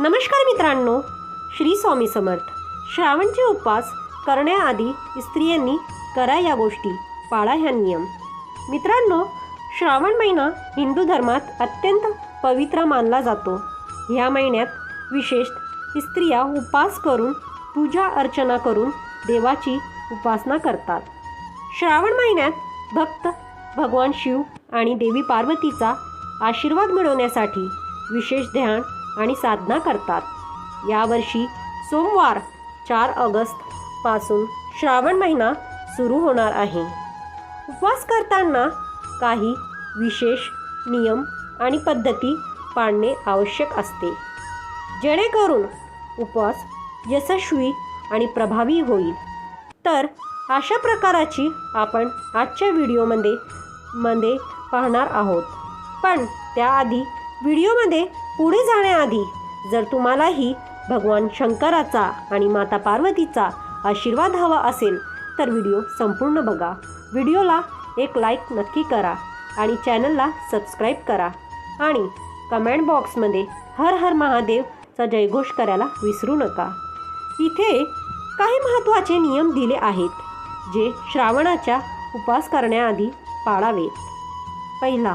नमस्कार मित्रांनो श्री स्वामी समर्थ. श्रावणचे उपवास करण्याआधी स्त्रियांनी करा या गोष्टी पाळा ह्या नियम. मित्रांनो श्रावण महिना हिंदू धर्मात अत्यंत पवित्र मानला जातो. ह्या महिन्यात विशेष स्त्रिया उपवास करून पूजा अर्चना करून देवाची उपासना करतात. श्रावण महिन्यात भक्त भगवान शिव आणि देवी पार्वतीचा आशीर्वाद मिळवण्यासाठी विशेष ध्यान आणि साधना करतात. यावर्षी सोमवार चार ऑगस्टपासून श्रावण महिना सुरू होणार आहे. उपवास करताना काही विशेष नियम आणि पद्धती पाळणे आवश्यक असते. जेणेकरून उपवास यशस्वी आणि प्रभावी होईल. तर अशा प्रकाराची आपण आजच्या व्हिडिओमध्ये मध्ये पाहणार आहोत. पण त्याआधी व्हिडिओमध्ये पुढे जाण्याआधी जर तुम्हालाही भगवान शंकराचा आणि माता पार्वतीचा आशीर्वाद हवा असेल तर व्हिडिओ संपूर्ण बघा. व्हिडिओला एक लाईक नक्की करा आणि चॅनलला सबस्क्राईब करा. आणि कमेंट बॉक्समध्ये हर हर महादेवचा जयघोष करायला विसरू नका. इथे काही महत्त्वाचे नियम दिले आहेत जे श्रावणाच्या उपवास करण्याआधी पाळावेत. पहिला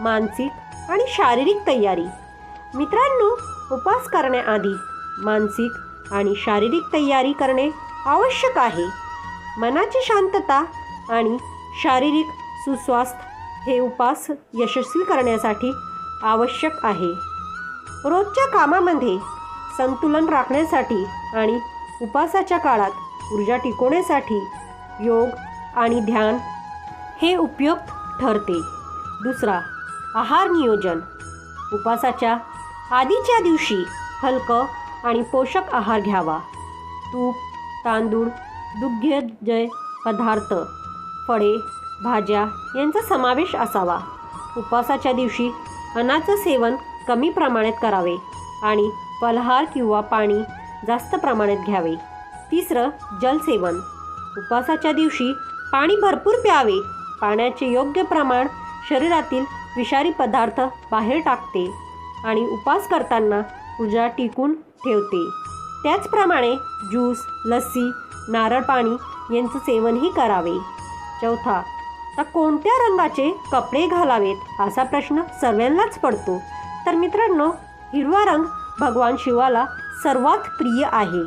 मानसिक आणि शारीरिक तयारी. मित्रांनो उपवास करण्याआधी मानसिक आणि शारीरिक तयारी करणे आवश्यक आहे. मनाची शांतता आणि शारीरिक सुस्वास्थ्य हे उपास यशस्वी करण्यासाठी आवश्यक आहे. रोजच्या कामामध्ये संतुलन राखण्यासाठी आणि उपासाच्या काळात ऊर्जा टिकवण्यासाठी योग आणि ध्यान हे उपयुक्त ठरते. दुसरा आहार नियोजन. उपासाच्या आधीच्या दिवशी हलकं आणि पोषक आहार घ्यावा. तूप तांदूळ दुग्धजय पदार्थ फळे भाज्या यांचा समावेश असावा. उपवासाच्या दिवशी अन्नाचं सेवन कमी प्रमाणात करावे आणि फलहार किंवा पाणी जास्त प्रमाणात घ्यावे. तिसरं जलसेवन उपवासाच्या दिवशी पाणी भरपूर प्यावे. पाण्याचे योग्य प्रमाण शरीरातील विषारी पदार्थ बाहेर टाकते. आणि उपवास करताना ऊर्जा टिकून ठेवते. त्याचप्रमाणे ज्यूस लस्सी नारळ पाणी यांचं सेवनही करावे. चौथा तर कोणत्या रंगाचे कपडे घालावेत असा प्रश्न सर्वांनाच पडतो. तर मित्रांनो हिरवा रंग भगवान शिवाला सर्वात प्रिय आहे.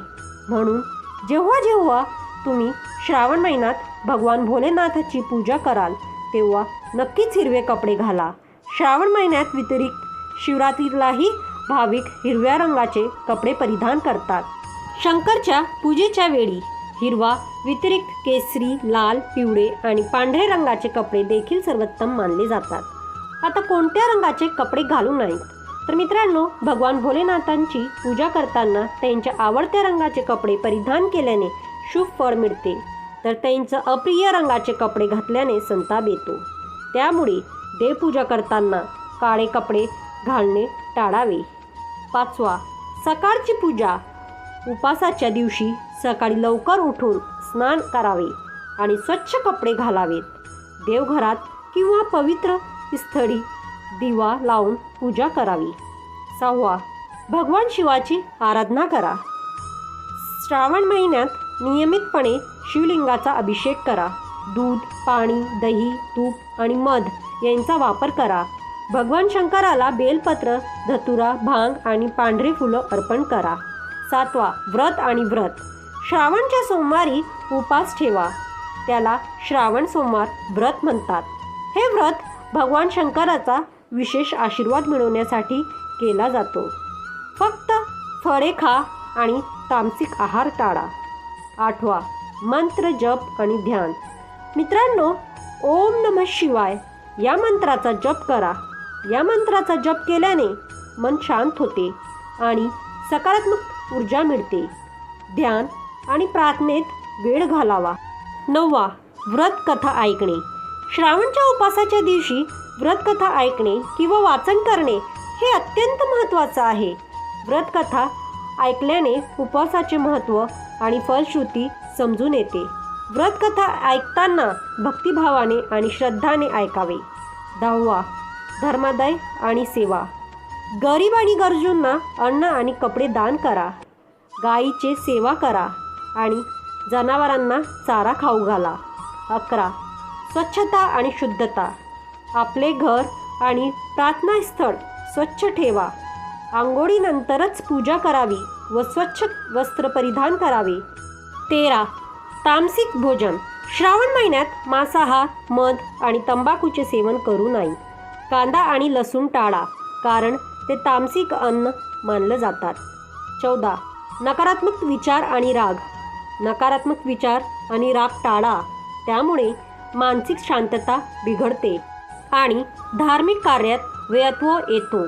म्हणून जेव्हा जेव्हा तुम्ही श्रावण महिन्यात भगवान भोलेनाथाची पूजा कराल तेव्हा नक्कीच हिरवे कपडे घाला. श्रावण महिन्यात व्यतिरिक्त शिवरात्रीलाही भाविक हिरव्या रंगाचे कपडे परिधान करतात. शंकरच्या पूजेच्या वेळी हिरवा व्यतिरिक्त केसरी लाल पिवळे आणि पांढरे रंगाचे कपडे देखील सर्वोत्तम मानले जातात. आता कोणत्या रंगाचे कपडे घालू नाहीत? तर मित्रांनो भगवान भोलेनाथांची पूजा करताना त्यांच्या आवडत्या रंगाचे कपडे परिधान केल्याने शुभ फळ मिळते. तर त्यांचं अप्रिय रंगाचे कपडे घातल्याने संताप येतो. त्यामुळे देवपूजा करताना काळे कपडे घालणे टाळावे. पाचवा सकाळची पूजा. उपासाच्या दिवशी सकाळी लवकर उठून स्नान करावे आणि स्वच्छ कपडे घालावेत. देवघरात किंवा पवित्र स्थळी दिवा लावून पूजा करावी. सहावा भगवान शिवाची आराधना करा. श्रावण महिन्यात नियमितपणे शिवलिंगाचा अभिषेक करा. दूध पाणी दही तूप आणि मध यांचा वापर करा. भगवान शंकराला बेलपत्र धतुरा भांग आणि पांढरी फुलं अर्पण करा. सातवा व्रत आणि व्रत. श्रावणच्या सोमवारी उपास ठेवा. त्याला श्रावण सोमवार व्रत म्हणतात. हे व्रत भगवान शंकराचा विशेष आशीर्वाद मिळवण्यासाठी केला जातो. फक्त फळे खा आणि तामसिक आहार टाळा. आठवा मंत्र जप आणि ध्यान. मित्रांनो ओम नम शिवाय या मंत्राचा जप करा. या मंत्राचा जप केल्याने मन शांत होते आणि सकारात्मक ऊर्जा मिळते. ध्यान आणि प्रार्थनेत वेळ घालावा. नववा व्रत कथा ऐकणे. श्रावणच्या उपासाच्या दिवशी व्रतकथा ऐकणे किंवा वाचन करणे हे अत्यंत महत्त्वाचं आहे. व्रतकथा ऐकल्याने उपवासाचे महत्त्व आणि फलश्रुती समजून येते. व्रतकथा ऐकताना भक्तिभावाने आणि श्रद्धाने ऐकावे. दहावा धर्मादाय आणि सेवा. गरीब आणि गरजूंना अन्न आणि कपडे दान करा. गायीचे सेवा करा आणि जनावरांना चारा खाऊ घाला. अकरा. स्वच्छता आणि शुद्धता. आपले घर आणि प्रार्थनास्थळ स्वच्छ ठेवा. आंघोळीनंतरच पूजा करावी व स्वच्छ वस्त्र परिधान करावे. तेरा. तामसिक भोजन. श्रावण महिन्यात मांसाहार मध आणि तंबाखूचे सेवन करू नये. कांदा आणि लसूण टाळा कारण ते तामसिक अन्न मानलं जातात. चौदा. नकारात्मक विचार आणि राग. नकारात्मक विचार आणि राग टाळा त्यामुळे मानसिक शांतता बिघडते आणि धार्मिक कार्यात व्यत्व येतो.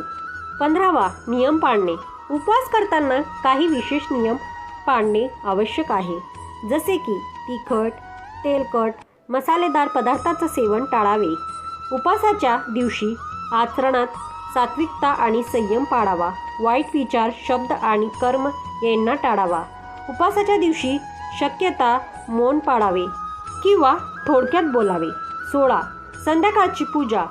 पंधरावा. नियम पाळणे. उपवास करताना काही विशेष नियम पाळणे आवश्यक आहे. जसे की तिखट तेलकट मसालेदार पदार्थाचं सेवन टाळावे. उपासाच्या दिवशी आचरणात सात्विकता आणि संयम पाळावा. वाईट विचार शब्द आणि कर्म यांना टाळावा. उपासाच्या दिवशी शक्यता मौन पाळावे किंवा थोडक्यात बोलावे. सोळा. संध्याकाळची पूजा.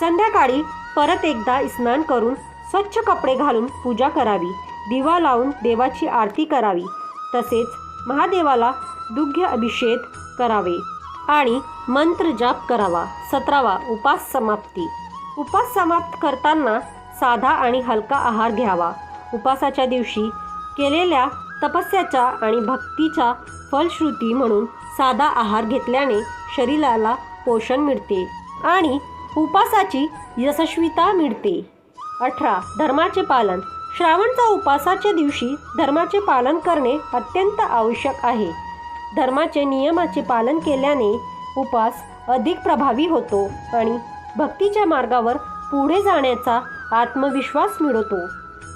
संध्याकाळी परत एकदा स्नान करून स्वच्छ कपडे घालून पूजा करावी. दिवा लावून देवाची आरती करावी. तसेच महादेवाला दुग्ध अभिषेक करावे. आणि मंत्र जाप करावा. सतरावा उपास समाप्ती. उपास समाप्त करताना साधा आणि हलका आहार घ्यावा. उपासाच्या दिवशी केलेल्या तपस्याच्या आणि भक्तीच्या फलश्रुती म्हणून साधा आहार घेतल्याने शरीराला पोषण मिळते आणि उपासाची यशस्वीता मिळते. अठरा धर्माचे पालन. श्रावणचा उपासाच्या दिवशी धर्माचे पालन करणे अत्यंत आवश्यक आहे. धर्माचे नियमाचे पालन केल्याने उपास अधिक प्रभावी होतो आणि भक्तीच्या मार्गावर पुढे जाण्याचा आत्मविश्वास मिळवतो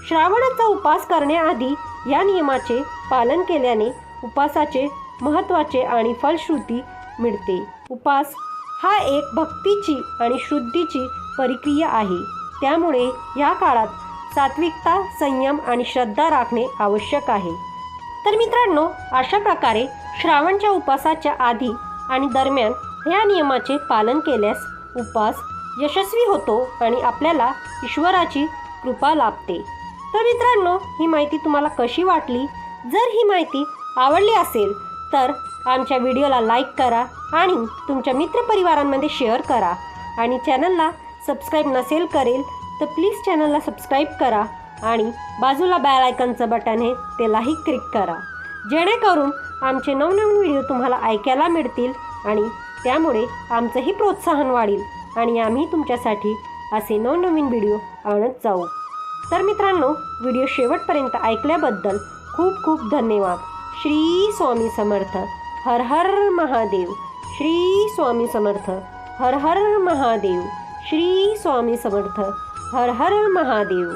श्रावणाचा उपास करण्याआधी या नियमाचे पालन केल्याने उपासाचे महत्त्वाचे आणि फलश्रुती मिळते. उपास हा एक भक्तीची आणि शुद्धीची प्रक्रिया आहे. त्यामुळे या काळात सात्विकता संयम आणि श्रद्धा राखणे आवश्यक आहे. तर मित्रांनो अशा प्रकारे श्रावणच्या उपासाच्या आधी आणि दरम्यान ह्या नियमाचे पालन केल्यास उपास यशस्वी होतो आणि आपल्याला ईश्वराची कृपा लाभते. तर मित्रांनो ही माहिती तुम्हाला कशी वाटली? जर ही माहिती आवडली असेल तर आमच्या व्हिडिओला लाईक करा आणि तुमच्या मित्रपरिवारांमध्ये शेअर करा. आणि चॅनलला सबस्क्राईब नसेल करेल तर प्लीज चॅनलला सबस्क्राईब करा आणि बाजूला बॅल आयकनचं बटन आहे त्यालाही क्लिक करा. जेणेकरून आमचे नवनवीन व्हिडिओ तुम्हाला ऐकायला मिळतील आणि त्यामुळे आमचंही प्रोत्साहन वाढेल आणि आम्ही तुमच्यासाठी असे नवनवीन व्हिडिओ आणत जाऊ. तर मित्रांनो व्हिडिओ शेवटपर्यंत ऐकल्याबद्दल खूप खूप धन्यवाद. श्री स्वामी समर्थ. हर हर महादेव. श्री स्वामी समर्थ. हर हर महादेव. श्री स्वामी समर्थ. हर हर महादेव.